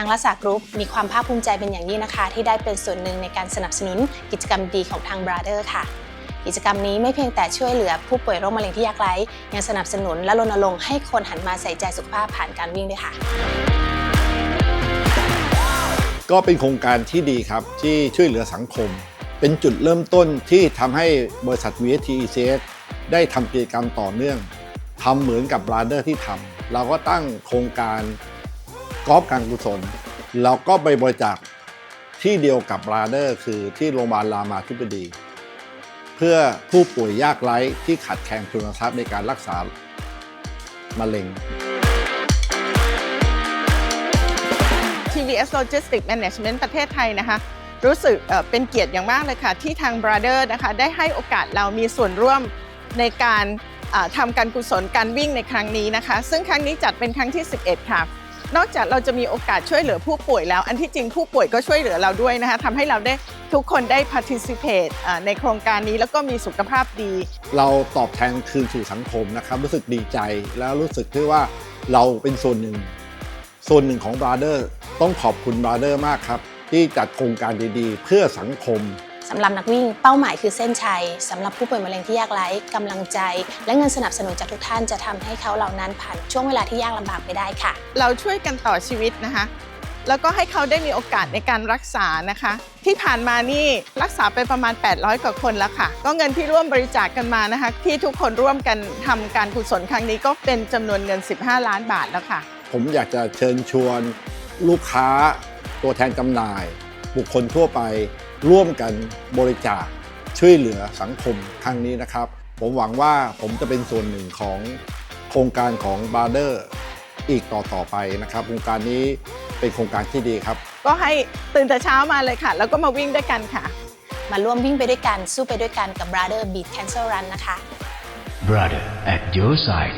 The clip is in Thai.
ทางลักษากรุ๊ปมีความภาคภูมิใจเป็นอย่างยิ่งนะคะ ที่ได้เป็นส่วนหนึ่งในการสนับสนุนกิจกรรมดีของทาง Brother ค่ะ กิจกรรมนี้ไม่เพียงแต่ช่วยเหลือผู้ป่วยโรคมะเร็งที่ยากไร้ ยังสนับสนุนและรณรงค์ให้คนหันมาใส่ใจสุขภาพผ่านการวิ่งด้วยค่ะ ก็เป็นโครงการที่ดีครับที่ช่วยเหลือสังคม เป็นจุดเริ่มต้นที่ทำให้บริษัท VST ECS ได้ทำกิจกรรมต่อเนื่องทำเหมือนกับบราเดอร์ที่ทำเราก็ตั้งโครงการ กอล์ฟการกุศล เราก็ไปบริจาคที่เดียวกับราเดอร์คือที่โรงพยาบาลรามาธิบดี เพื่อผู้ป่วยยากไร้ที่ขาดแคลนทุนทรัพย์ในการรักษามะเร็ง TVS Logistics Management ประเทศไทยนะคะ รู้สึกเป็นเกียรติอย่างมากเลยค่ะ ที่ทาง Brother นะคะได้ให้โอกาสเรามีส่วนร่วมในการทำการกุศลการวิ่งในครั้งนี้นะคะ ซึ่งครั้งนี้จัดเป็นครั้งที่ 11 ค่ะ นอกจากเราจะมีโอกาสช่วยเหลือผู้ป่วยแล้ว อันที่จริงผู้ป่วยก็ช่วยเหลือเราด้วยนะคะทำให้เราได้ทุกคนได้ participate อ่าในโครงการนี้แล้วก็มีสุขภาพดี เราตอบแทนคืนสู่สังคมนะครับ รู้สึกดีใจแล้วรู้สึกที่ว่าเราเป็นส่วนหนึ่ง ส่วนหนึ่งของ Brother ต้องขอบคุณ Brother มากครับ ที่จัดโครงการดีๆ เพื่อสังคม สำหรับนักวิ่งเป้าหมายคือเส้นชัยสำหรับผู้ป่วยมะเร็งที่ยากไร้กำลังใจ และเงินสนับสนุนจากทุกท่านจะทำให้เขาเหล่านั้นผ่านช่วงเวลาที่ยากลำบากไปได้ค่ะ เราช่วยกันต่อชีวิตนะคะ แล้วก็ให้เขาได้มีโอกาสในการรักษานะคะ ที่ผ่านมานี่รักษาไปประมาณ 800 กว่าคนแล้วค่ะ ก็เงินที่ร่วมบริจาคกันมานะคะ ที่ทุกคนร่วมกันทำการกุศลครั้งนี้ก็เป็นจำนวนเงิน 15 ล้านบาทแล้วค่ะ ผมอยากจะเชิญชวนลูกค้าตัวแทนจำหน่าย บุคคลทั่วไป ร่วมกันบริจาคช่วยเหลือสังคมครั้งนี้นะครับ ผมหวังว่าผมจะเป็นส่วนหนึ่งของโครงการของ b a r d e r อีกต่อต่อไปนะครับ โครงการนี้เป็นโครงการที่ดีครับ ก็ให้ตื่นแต่เช้ามาเลยค่ะ แล้วก็มาวิ่งด้วยกันค่ะ มาร่วมวิ่งไปด้วยกัน สู้ไปด้วยกันกับ Brother Beat Cancer Run นะคะ Brother at your side